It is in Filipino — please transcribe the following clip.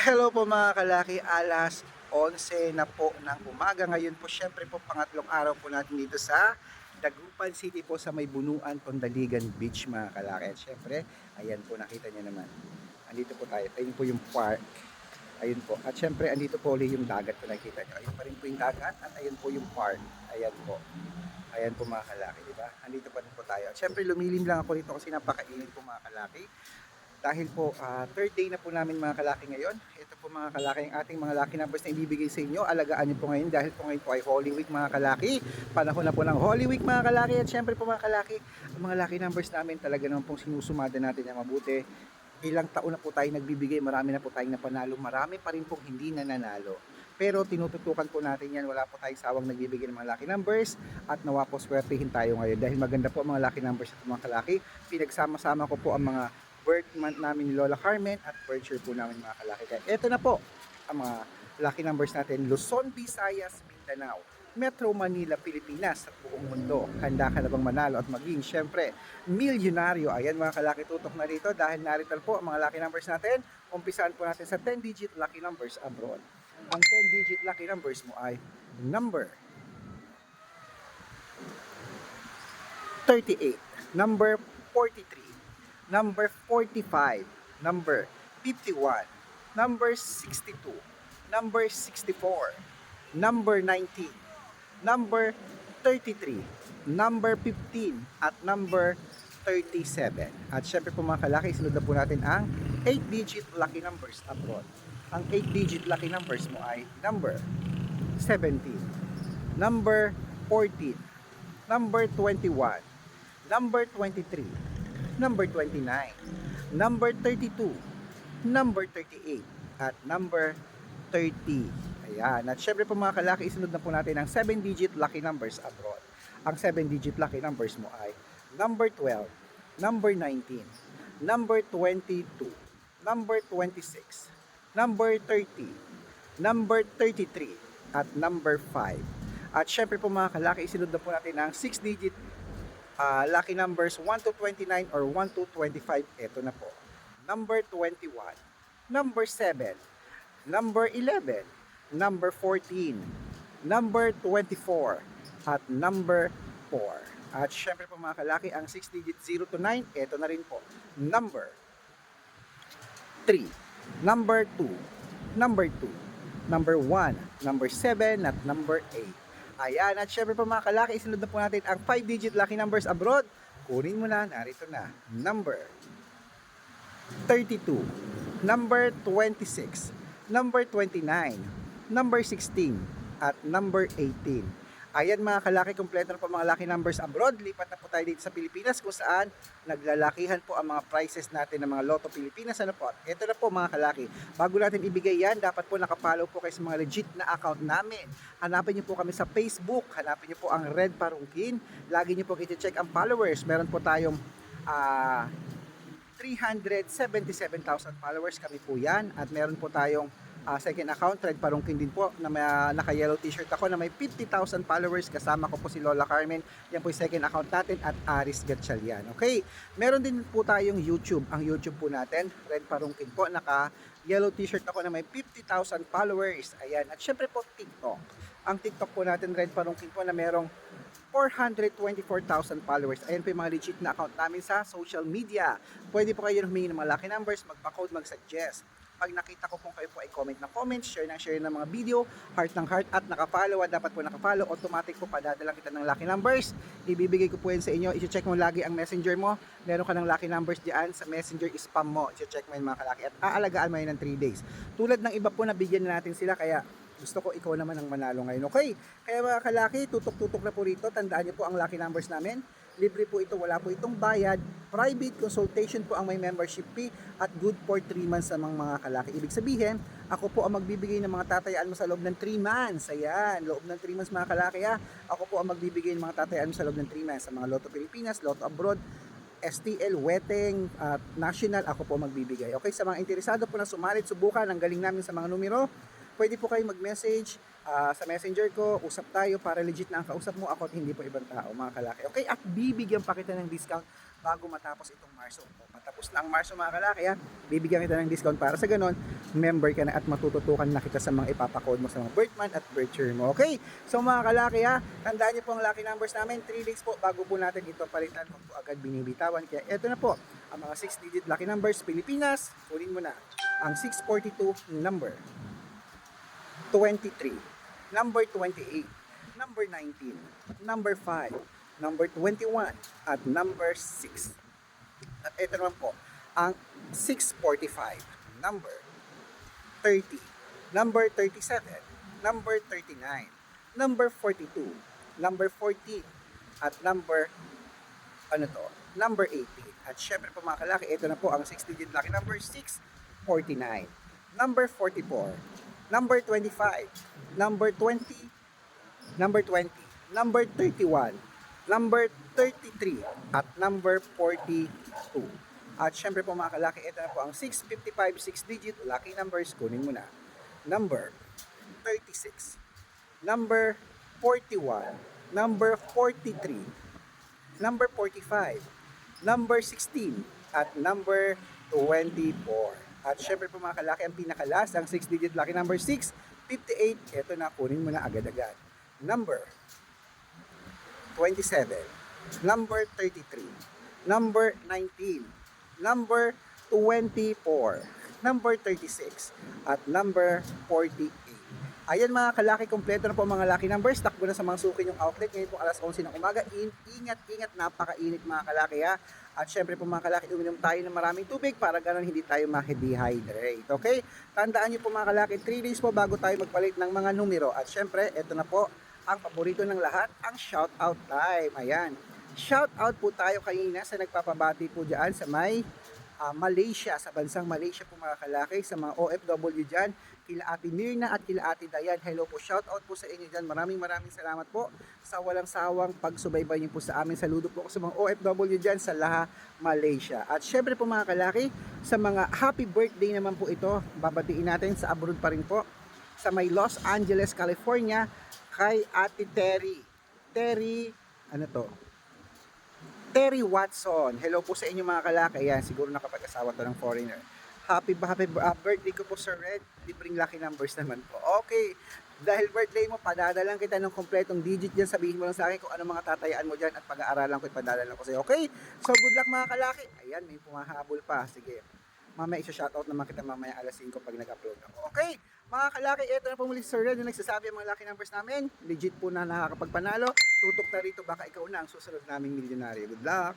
Hello po mga kalaki, alas 11 na po ng umaga. Ngayon po syempre po pangatlong araw po natin dito sa Dagupan City po sa may bunuan Tondaligan Beach mga kalaki. At syempre, ayan po nakita niyo naman. Andito po tayo. Ayun po yung park. Ayun po. At syempre, andito po ulit yung dagat po nakita niyo. Ayun pa rin po yung dagat at ayun po yung park. Ayan po. Ayan po mga kalaki, di ba? Andito pa rin po tayo. At syempre, lumilim lang ako dito kasi napakainit po mga kalaki. Dahil po, ah, third day na po namin mga kalaki ngayon. Ito po mga kalaki, ang ating mga lucky numbers na ibibigay sa inyo. Alagaan niyo po ngayon dahil po ngayon po ay Holy Week mga kalaki. Panahon na po ng Holy Week mga kalaki. At syempre po mga kalaki, ang mga lucky numbers namin talaga naman pong sinusumada natin na mabuti. Ilang taon na po tayo nagbibigay, marami na po tayong napanalo, marami pa rin pong hindi nananalo. Pero tinututukan po natin yan, wala po tayong sawang nagbibigay ng mga lucky numbers at nawa po swertihin tayo ngayon dahil maganda po ang mga lucky numbers at mga kalaki. Pinagsama-sama ko po ang mga birth namin ni Lola Carmen at birth po namin mga kalaki. Kaya eto na po ang mga lucky numbers natin. Luzon, Visayas, Mindanao, Metro Manila, Pilipinas at buong mundo. Handa ka na bang manalo at maging syempre milyonaryo? Ayan mga kalaki tutok na rito dahil narito po ang mga lucky numbers natin. Umpisaan po natin sa 10 digit lucky numbers abroad. Ang 10 digit lucky numbers mo ay number 38, number 43, number 45, number 51, number 62, number 64, number 19, number 33, number 15, at number 37. At syempre po mga kalaki, sunod na po natin ang 8-digit lucky numbers abroad. Ang 8-digit lucky numbers mo ay number 17, number 14, number 21, number 23, number 29, number 32, number 38, at number 30. Ayan. At syempre po mga kalaki, isunod na po natin ang 7-digit lucky numbers abroad. Ang 7-digit lucky numbers mo ay number 12, number 19, number 22, number 26, number 30, number 33, at number 5. At syempre po mga kalaki, isunod na po natin ang 6-digit ah, lucky numbers 1 to 29 or 1 to 25. Ito na po. Number 21, number 7, number 11, number 14, number 24, at number 4. At syempre po mga kalaki, ang 6 digit 0 to 9, ito na rin po. Number 3, number 2, number 2, number 1, number 7, at number 8. Ayan, at syempre po mga kalaki, isunod na po natin ang 5 digit lucky numbers abroad. Kunin mo na, narito na. Number 32, number 26, number 29, number 16, at number 18. Ayan mga kalaki, kompleto na po mga lucky numbers abroad. Lipat na po tayo dito sa Pilipinas kung saan naglalakihan po ang mga prices natin ng mga Lotto Pilipinas. Ano po? Ito na po mga kalaki. Bago natin ibigay yan, dapat po nakapollow po kayo sa mga legit na account namin. Hanapin niyo po kami sa Facebook. Hanapin niyo po ang Red Parungkin. Lagi niyo po check ang followers. Meron po tayong ah 377,000 followers kami po yan at meron po tayong ah, second account Red Parungkin din po na may, ah, naka yellow t-shirt ako na may 50,000 followers. Kasama ko po si Lola Carmen. Yan po yung second account natin at Aris Gatchalian okay? Meron din po tayong YouTube. Ang YouTube po natin Red Parungkin po naka yellow t-shirt ako na may 50,000 followers. Ayan. At syempre po TikTok. Ang TikTok po natin Red Parungkin po na merong 424,000 followers. Ayan po yung mga legit na account namin sa social media. Pwede po kayo humingi ng mga lucky numbers, magpa-code, mag-suggest. Pag nakita ko po kayo po ay comment ng comment, share ng share ng mga video, heart ng heart at nakafollow at dapat po nakafollow, automatic po padadala kita ng lucky numbers. Ibibigay ko po yan sa inyo. I-check mo lagi ang messenger mo. Meron ka ng lucky numbers diyan sa messenger spam mo. I-check mo yun mga kalaki at aalagaan mo yun ng 3 days. Tulad ng iba po na bigyan na natin sila kaya gusto ko ikaw naman ang manalo ngayon. Okay? Kaya mga kalaki, tutok-tutok na po rito. Tandaan niyo po ang lucky numbers namin. Libre po ito, wala po itong bayad. Private consultation po ang may membership fee at good for 3 months sa mga, mga kalaki. Ibig sabihin, ako po ang magbibigay ng mga tatayaan mo sa loob ng 3 months. Ayan, loob ng 3 months mga kalaki ha. Ako po ang magbibigay ng mga tatayaan mo sa loob ng 3 months sa mga Lotto Pilipinas, Lotto Abroad, STL, Weteng, at National, ako po magbibigay. Okay, sa mga interesado po na sumalit, subukan, ang galing namin sa mga numero, pwede po kayo mag-message ah, sa messenger ko, usap tayo para legit na ang kausap mo ako at hindi po ibang tao, mga kalaki. Okay, at bibigyan pa kita ng discount bago matapos itong Marso. O, matapos na ang Marso mga kalaki, ha? bibigyan kita ng discount para sa ganon, member ka na at matututukan na kita sa mga ipapakode mo sa mga birth month at birth year mo. Okay? So mga kalaki ha, tandaan niyo po ang lucky numbers namin, 3 days po bago po natin ito palitan kung po agad binibitawan. Kaya eto na po, ang mga 6 digit lucky numbers, Pilipinas, kunin mo na ang 642 number, 23, number 28, number 19, number 5, number 21, at number 6. At ito naman po, ang 645, number 30, number 37, number 39, number 42, number 14, at number ano to, number 18. At syempre po mga kalaki, ito na po ang 6-digit lucky number 649, number 44, number 25, number 20, number 20, number 31, number 33, at number 42. At syempre po mga kalaki, ito na po ang 655 6-digit lucky numbers. Kunin mo na. Number 36, number 41, number 43, number 45, number 16, at number 24. At syempre po mga kalaki, ang pinakalas, ang 6-digit lucky number 6, 58. Ito na, kunin mo na agad-agad. Number 27, number 33, number 19, number 24, number 36, at number 48. Ayan mga kalaki, kompleto na po mga lucky numbers. Takbo na sa mga suki yung outlet. Ngayon po alas 11 ng umaga. In, ingat, ingat, napakainit mga kalaki ha. At syempre po mga kalaki, uminom tayo ng maraming tubig para ganun hindi tayo ma-dehydrate. Okay? Tandaan niyo po mga kalaki, 3 days po bago tayo magpalit ng mga numero. At syempre, ito na po ang paborito ng lahat, ang shout out time. Ayan. Shout out po tayo kanina sa nagpapabati po dyan sa may ah, Malaysia, sa bansang Malaysia po mga kalaki, sa mga OFW dyan, kila Ate Mirna at kila Ate Dayan. Hello po, shout out po sa inyo dyan. Maraming maraming salamat po sa walang sawang pagsubaybay niyo po sa amin. Saludo po ako sa mga OFW dyan sa Laha, Malaysia. At syempre po mga kalaki, sa mga happy birthday naman po ito, babatiin natin sa abroad pa rin po, sa may Los Angeles, California, kay Ate Terry. Terry, ano to? Terry Watson. Hello po sa inyo mga kalaki. Ayan, siguro nakapag-asawa to ng foreigner. Happy, happy uh, birthday ko po Sir Red. Libreng lucky numbers naman po. Okay. Dahil birthday mo, padadalan kita ng kompletong digit dyan. Sabihin mo lang sa akin kung ano mga tatayaan mo dyan at pag-aaralan ko, ipadadalan ko sa'yo. Okay? So, good luck mga kalaki. Ayan, may pumahabol pa. Sige. Mamaya isa-shoutout naman kita mamaya alas 5 pag nag-upload ako. Okay? Mga kalaki, ito na po muli si Sir Red yung nagsasabi ang mga lucky numbers namin. Legit po na nakakapagpanalo. Tutok na rito, baka ikaw na ang susunod naming milyonaryo. Good luck!